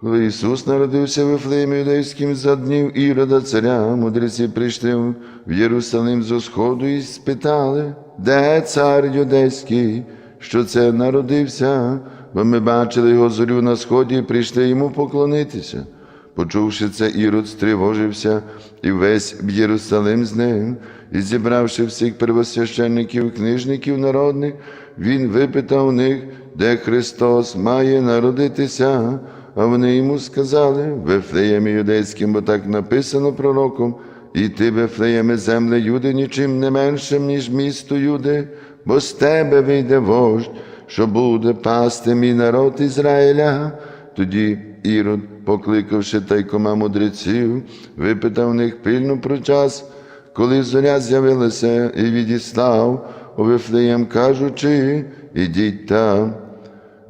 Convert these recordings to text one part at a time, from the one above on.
Коли Ісус народився в Вифлеємі юдейським за днів Ірода царя, мудреці прийшли в Єрусалим зо сходу і спитали, де цар юдейський, що це народився, бо ми бачили його зорю на сході і прийшли йому поклонитися. Почувши це, Ірод стривожився і весь Єрусалим з ним, і зібравши всіх первосвященників книжників народних, він випитав у них, де Христос має народитися. А вони йому сказали, Вифлеємі юдейським, бо так написано пророком, і ти, Вифлеєме, земле Юди, нічим не меншим, ніж місто Юди, бо з тебе вийде вождь, що буде пасти мій народ Ізраїля. Тоді Ірод, покликавши тайкома мудреців, випитав у них пильно про час, коли зоря з'явилася і відіслав у Вифлеєм, кажучи, ідіть там.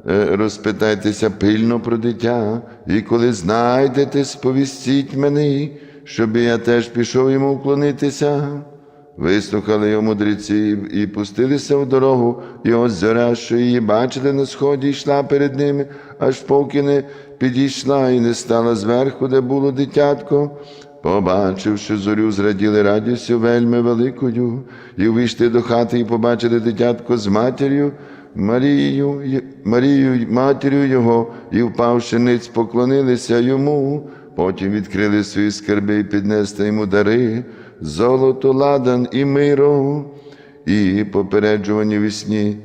Е, розпитайтеся пильно про дитя, і коли знайдете, сповістіть мені, щоб я теж пішов йому вклонитися. Вислухали його мудреці і пустилися в дорогу, і ось зоря, що її бачили на сході, йшла перед ними, аж поки не підійшла і не стала зверху, де було дитятко. Побачивши зорю, зраділи радістю вельми великою, і увійшли до хати, і побачили дитятко з матір'ю, Марією, Й- Марією, матір'ю його, і, впавши ниць, поклонилися йому. Потім відкрили свої скарби і піднесли йому дари, золото, ладан і миро, і попереджувані вісні.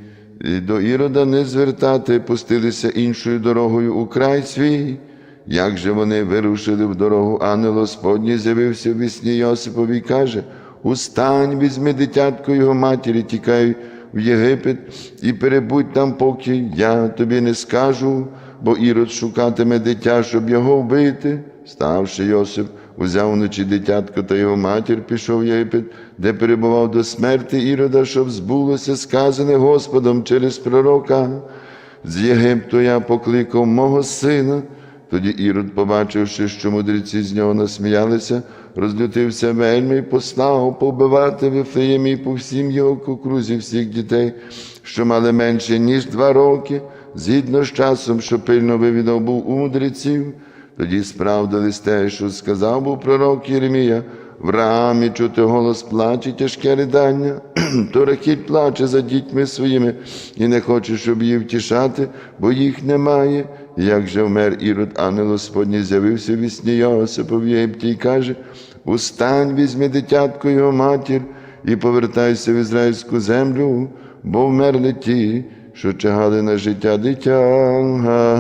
До Ірода не звертати, пустилися іншою дорогою у край свій. Як же вони вирушили в дорогу, ангел Господній з'явився в вісні Йосипові і каже: Устань, візьми дитятко його матері, тікай в Єгипет і перебудь там, поки я тобі не скажу, бо Ірод шукатиме дитя, щоб його вбити. Ставши Йосип, узяв вночі дитятко та його матір, пішов в Єгипет, де перебував до смерти Ірода, щоб збулося сказане Господом через пророка. З Єгипту я покликав мого сина. Тоді Ірод, побачивши, що мудреці з нього насміялися, розлютився вельми і послав побивати Вифлеємі і по всім його кукрузі всіх дітей, що мали менше, ніж два роки, згідно з часом, що пильно вивідав був у мудреців. Тоді справдились те, що сказав був пророк Єремія, в рамі чути голос плаче, тяжке ридання, то Рахіль плаче за дітьми своїми і не хоче, щоб її втішати, бо їх немає. Як же вмер Ірод, ангел Господній з'явився в вісні Йосипа в Єгипті і каже: Устань, візьми дитятко його матір і повертайся в ізраїльську землю, бо вмерли ті, що чагали на життя дитятка.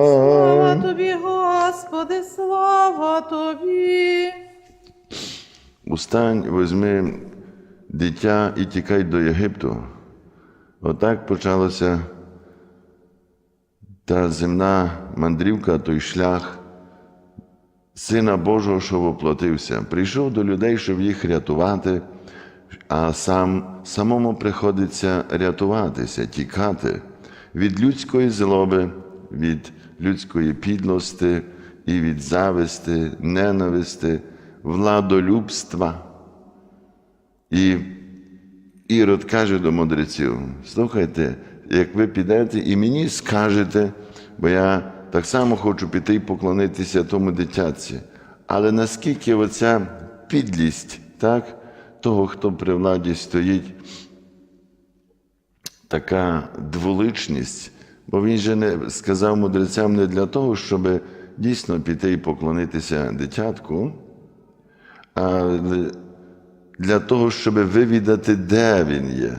Слава тобі, слава тобі. Устань, візьми дитя і тікай до Єгипту. Отак почалася та земна мандрівка, той шлях Сина Божого, що воплотився. Прийшов до людей, щоб їх рятувати, а сам самому приходиться рятуватися, тікати від людської злоби, від людської підлости і від зависти, ненависти, владолюбства. І Ірод каже до мудреців: слухайте, як ви підете і мені скажете, бо я так само хочу піти і поклонитися тому дитятці. Але наскільки оця підлість, так, того, хто при владі стоїть, така дволичність, бо він же не сказав мудрецям не для того, щоб дійсно піти і поклонитися дитятку, а для того, щоб вивідати, де він є,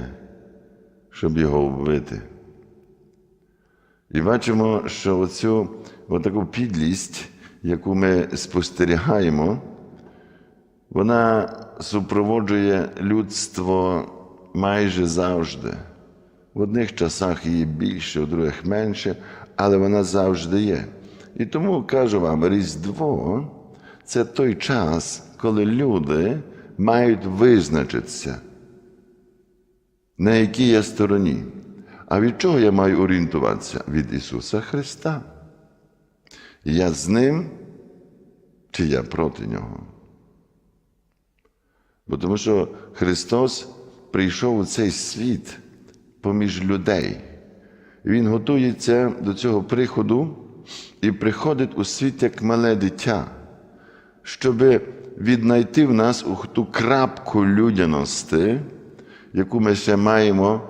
щоб його вбити. І бачимо, що оцю отаку підлість, яку ми спостерігаємо, вона супроводжує людство майже завжди. В одних часах її більше, в других менше, але вона завжди є. І тому кажу вам, Різдво це той час, коли люди мають визначитися, на якій я стороні. А від чого я маю орієнтуватися? Від Ісуса Христа. Я з Ним чи я проти Нього? Бо тому що Христос прийшов у цей світ поміж людей. Він готується до цього приходу і приходить у світ як мале дитя, щоб віднайти в нас ту крапку людяності, яку ми ще маємо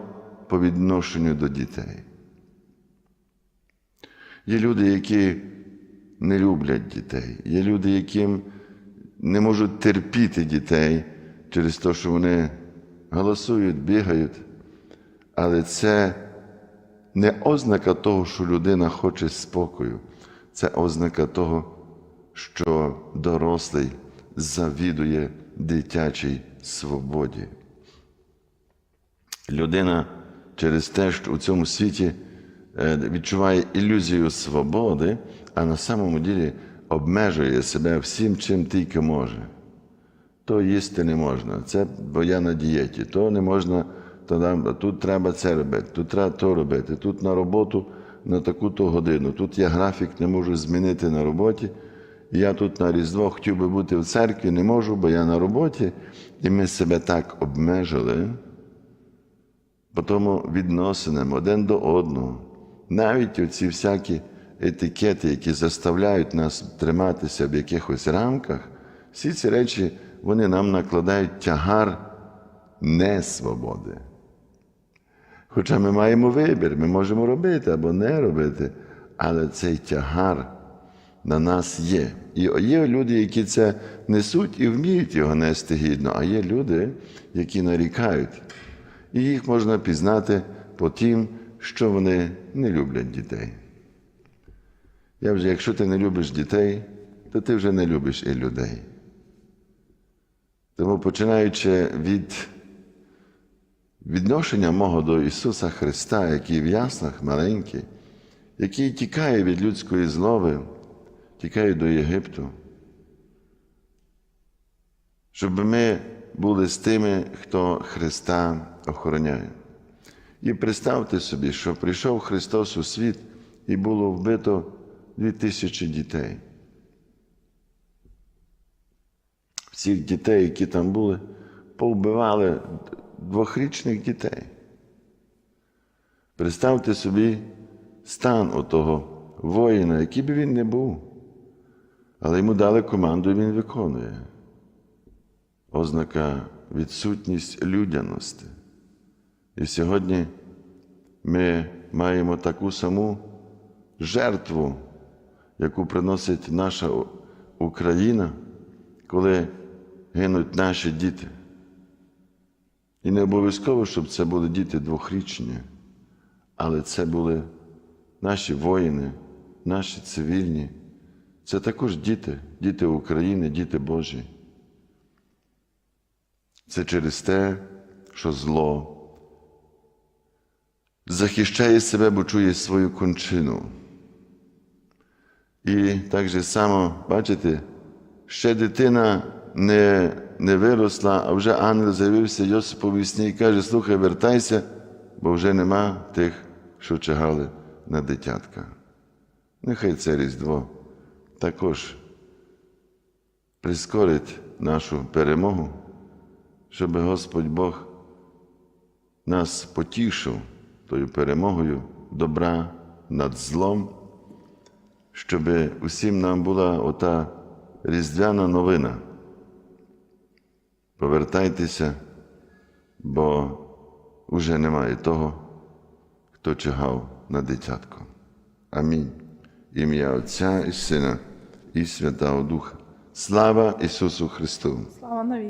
по відношенню до дітей. Є люди, які не люблять дітей, є люди, яким не можуть терпіти дітей через те, що вони голосують, бігають. Але це не ознака того, що людина хоче спокою, це ознака того, що дорослий завідує дитячій свободі. Людина через те, що у цьому світі е, відчуває ілюзію свободи, а на самому ділі обмежує себе всім, чим тільки може. То їсти не можна, це бо я на дієті, то не можна, тут треба це робити, тут треба то робити, тут на роботу на таку-то годину, тут я графік не можу змінити на роботі. Я тут на Різдво хотів би бути в церкві, не можу, бо я на роботі, і ми себе так обмежили, по тому відносинам один до одного. Навіть оці всякі етикети, які заставляють нас триматися в якихось рамках, всі ці речі вони нам накладають тягар несвободи. Хоча ми маємо вибір, ми можемо робити або не робити, але цей тягар на нас є. І є люди, які це несуть і вміють його нести гідно, а є люди, які нарікають. І їх можна пізнати по тим, що вони не люблять дітей. Я вже, якщо ти не любиш дітей, то ти вже не любиш і людей. Тому починаючи від відношення мого до Ісуса Христа, який в яснах маленький, який тікає від людської злоби, тікає до Єгипту, щоб ми були з тими, хто Христа охороняє. І представте собі, що прийшов Христос у світ і було вбито дві тисячі дітей. Всіх дітей, які там були, повбивали двохрічних дітей. Представте собі стан отого воїна, який би він не був, але йому дали команду, і він виконує. Ознака відсутність людяності. І сьогодні ми маємо таку саму жертву, яку приносить наша Україна, коли гинуть наші діти. І не обов'язково, щоб це були діти двохрічні, але це були наші воїни, наші цивільні. Це також діти, діти України, діти Божі. Це через те, що зло захищає себе, бо чує свою кончину. І так же само, бачите, ще дитина не, не виросла, а вже ангел з'явився Йосипові сні і каже: слухай, вертайся, бо вже нема тих, що чагали на дитятка. Нехай це Різдво також прискорить нашу перемогу, щоб Господь Бог нас потішив тою перемогою добра над злом, щоб усім нам була ота різдвяна новина. Повертайтеся, бо уже немає того, хто чигав на дитятко. Амінь. Ім'я Отця і Сина і Святого Духа. Слава Ісусу Христу! Слава навіки.